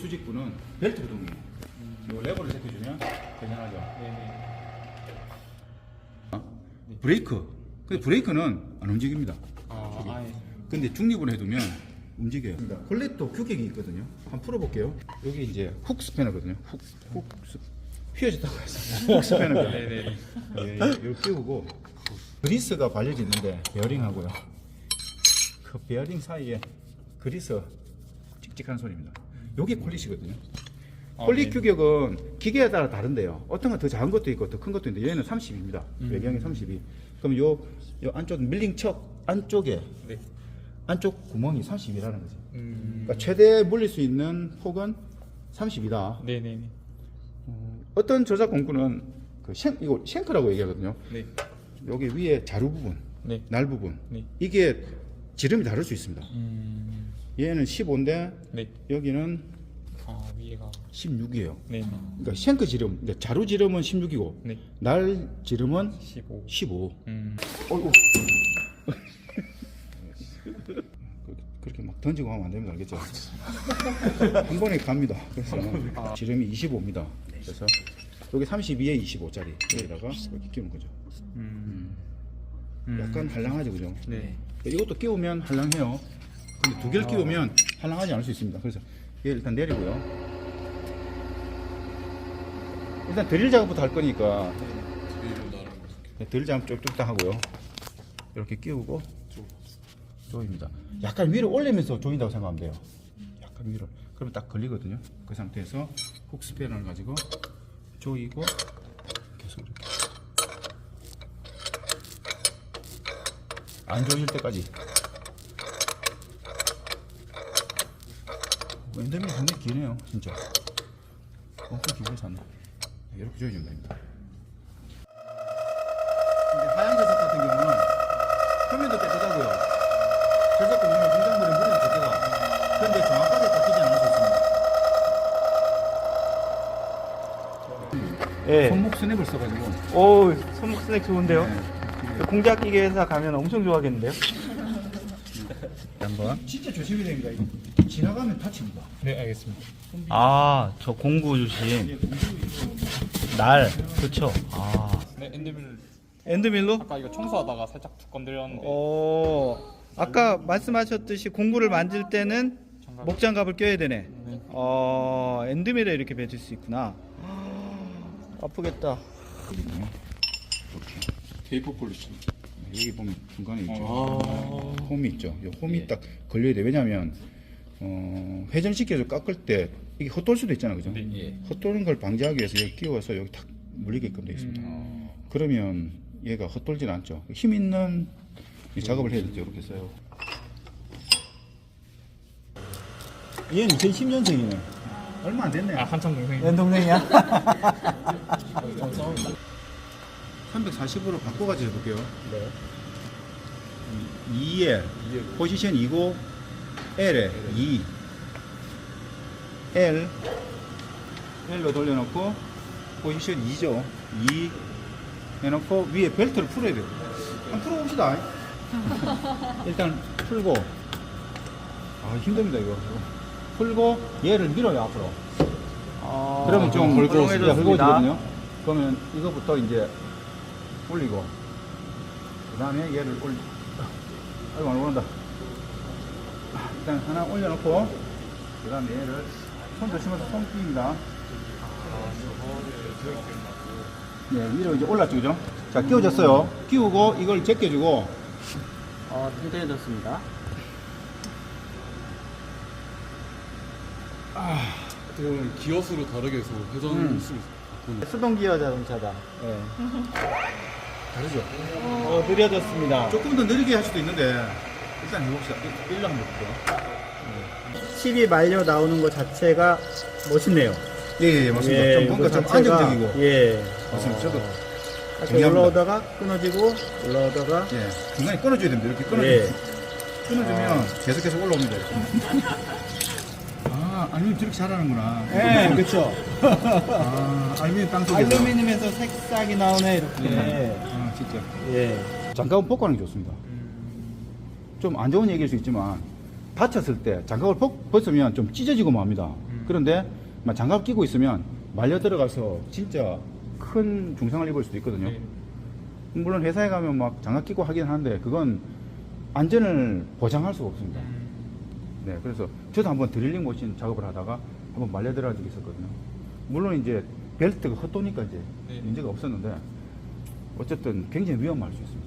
수직부는 벨트 구동이에요. 요 레버를 제껴주면 대단하죠. 어? 브레이크. 근데 브레이크는 안 움직입니다. 아, 아 예. 근데 중립을 해두면 움직여요. 콜렛도 규격이 있거든요. 한번 풀어볼게요. 여기 이제 훅 스패너거든요. 훅, 훅 스, 휘어졌다고 해서 훅 스패너가. 네네. 예, 이걸 끼우고 그리스가 발려져 있는데 베어링하고요. 그 베어링 사이에 그리스 찍찍한 소리입니다. 요게 콜릿이거든요. 아, 콜릿 네. 규격은 기계에 따라 다른데요. 어떤 건 더 작은 것도 있고 더 큰 것도 있는데 얘는 30입니다. 음. 외경이 32. 그럼 요, 요 안쪽 밀링 척 안쪽에 네. 안쪽 구멍이 30이라는 거죠. 음. 그러니까 최대 물릴 수 있는 폭은 30이다. 네네네. 어떤 저작 공구는 그 쉔, 이거 쉔크라고 얘기하거든요. 네. 여기 위에 자루 부분, 네. 날 부분. 네. 이게 지름이 다를 수 있습니다. 음. 얘는 15인데 네. 여기는 아, 위에가. 16이에요. 네네. 그러니까 쉔크 지름, 그러니까 자루 지름은 16이고 네. 날 지름은 15. 15. 음. 어이구. 그렇게- 막 던지고 하면 안 됩니다. 알겠죠? 한 번에 갑니다. 그래서 지름이 25입니다. 그래서 여기 32에 25짜리 여기다가 이렇게 끼우는 거죠. 음. 약간 한량하죠, 그죠? 네. 이것도 끼우면 한량해요. 근데 두 개를 끼우면 한량하지 않을 수 있습니다. 그래서 얘 일단 내리고요. 일단 드릴 작업부터 할 거니까 네, 드릴 작업 쭉쭉 하고요. 이렇게 끼우고 조입니다. 약간 위로 올리면서 조인다고 생각하면 돼요. 약간 위로. 그러면 딱 걸리거든요. 그 상태에서 훅 스패너를 가지고 조이고 계속 이렇게 안 조일 때까지. 웬더미 상당히 기네요, 진짜. 엄청 길게 샀네. 이렇게 조여주면 됩니다. 근데 하얀 자석 같은 경우는 표면도 깨끗하고요. 자석 보면 공작물에 물이 적게가. 그런데 정확하게 닦이지 않을 수 있습니다. 예. 손목 스냅을 써가지고. 오, 손목 스낵 좋은데요? 네. 공작 기계 회사 가면 엄청 좋아하겠는데요? 한번. 진짜 조심해야 됩니다. 이거. 지나가면 다칩니다. 네, 알겠습니다. 아, 저 공구 주신 날, 그쵸? 아. 네, 엔드밀. 엔드밀로? 아까 이거 청소하다가 살짝 툭 건드렸는데. 어, 아까 말씀하셨듯이 공구를 만질 때는 장갑. 목장갑을 껴야 되네. 네. 어, 엔드밀에 이렇게 뱉을 수 있구나. 아프겠다. 테이프 폴리시. 여기 보면 중간에 있죠. 아. 홈이 있죠. 이 홈이 딱 걸려야 돼. 왜냐하면 어, 회전시켜서 깎을 때 이게 헛돌 수도 있잖아, 그죠? 네. 예. 헛도는 걸 방지하기 위해서 여기 끼워서 여기 탁 물리게끔 되어 있습니다. 그러면 얘가 헛돌진 않죠. 힘 있는 이 작업을 해야 되죠. 이렇게 써요. 얘는 2010년생이네. 얼마 안 됐네. 아, 한참 동생이. 내 동생이야? 340으로 바꿔가지고 해볼게요. 네. 2에 포지션 2고 L에 2 L. L로 돌려놓고 포지션 2죠. 2 해놓고 위에 벨트를 풀어야 돼요. 한번 풀어봅시다. 일단 풀고. 아 힘듭니다 이거. 풀고 얘를 밀어요 앞으로. 어, 그러면 좀. 굵어지거든요. 그러면 이거부터 이제 올리고. 그 다음에 얘를 올리 아이고 안 오른다 일단 하나 올려놓고 그 다음에 얘를 손 조심해서 손 끼입니다 네 위로 이제 올랐죠 그죠 자 끼워졌어요 끼우고 이걸 제껴주고 어, 튼튼해졌습니다. 어떻게 보면 기어수로 다르게 해서 회전 음. 수 수동 기어 자동차다. 예. 다르죠 어, 느려졌습니다. 조금 더 느리게 할 수도 있는데 일단 해봅시다 일- 일로 한번 볼게요 10이 말려 나오는 것 자체가 멋있네요. 예 예 예, 맞습니다 예, 좀 뭔가 좀 자체가, 안정적이고 예. 맞습니다 저도 이렇게 동의합니다. 올라오다가 끊어지고 올라오다가 예, 중간에 끊어줘야 됩니다. 이렇게 끊어주면, 예. 끊어주면 계속 계속 올라옵니다. 이렇게. 아, 알루미늄 저렇게 잘하는구나. 예, 그렇죠. 아, 알루미늄 땅 속에서. 알루미늄에서 색싹이 나오네 이렇게. 아, 진짜. 예. 하는 게 좋습니다. 좀 안 좋은 얘기일 수 있지만, 다쳤을 때 장갑을 벗, 벗으면 좀 찢어지고 맙니다. 그런데 막 장갑 끼고 있으면 말려 들어가서 진짜 큰 중상을 입을 수도 있거든요. 네. 물론 회사에 가면 막 장갑 끼고 하긴 하는데 그건 안전을 보장할 수가 없습니다. 음. 네, 그래서 저도 한번 드릴링 머신 작업을 하다가 한번 말려 들어간 적이 있었거든요. 물론 이제 벨트가 헛도니까 이제 네. 문제가 없었는데 어쨌든 굉장히 위험할 수 있습니다.